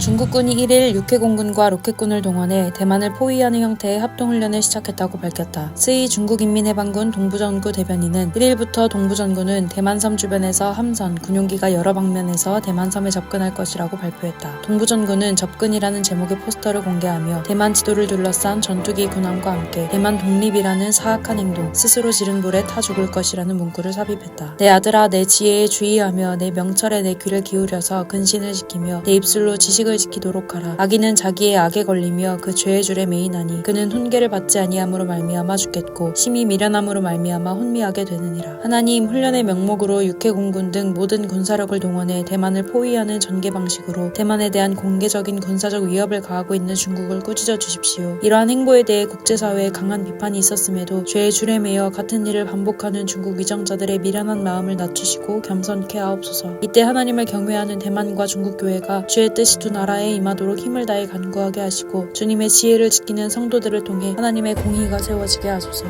중국군이 1일 육해공군과 로켓군을 동원해 대만을 포위하는 형태의 합동훈련을 시작했다고 밝혔다. 스이 중국인민해방군 동부전구 대변인은 1일부터 동부전구는 대만섬 주변에서 함선, 군용기가 여러 방면에서 대만섬에 접근할 것이라고 발표했다. 동부전구는 접근이라는 제목의 포스터를 공개하며 대만 지도를 둘러싼 전투기 군함과 함께 대만 독립이라는 사악한 행동, 스스로 지른 불에 타 죽을 것이라는 문구를 삽입했다. 내 아들아 내 지혜에 주의하며 내 명철에 내 귀를 기울여서 근신을 지키며 내 입술로 지식을 지키도록 하라. 악인은 자기의 악에 걸리며 그 죄의 줄에 매이나니 그는 훈계를 받지 아니함으로 말미암아 죽겠고 심히 미련함으로 말미암아 혼미하게 되느니라. 하나님 훈련의 명목으로 육해 공군 등 모든 군사력을 동원해 대만을 포위하는 전개 방식으로 대만에 대한 공개적인 군사적 위협을 가하고 있는 중국을 꾸짖어 주십시오. 이러한 행보에 대해 국제사회에 강한 비판이 있었음에도 죄의 줄에 매여 같은 일을 반복하는 중국 위정자들의 미련한 마음을 낮추시고 겸손케 하옵소서. 이때 하나님을 경외하는 대만과 중국 교회가 주의 뜻이 두 나라에 임하도록 힘을 다해 간구하게 하시고 주님의 지혜를 지키는 성도들을 통해 하나님의 공의가 세워지게 하소서.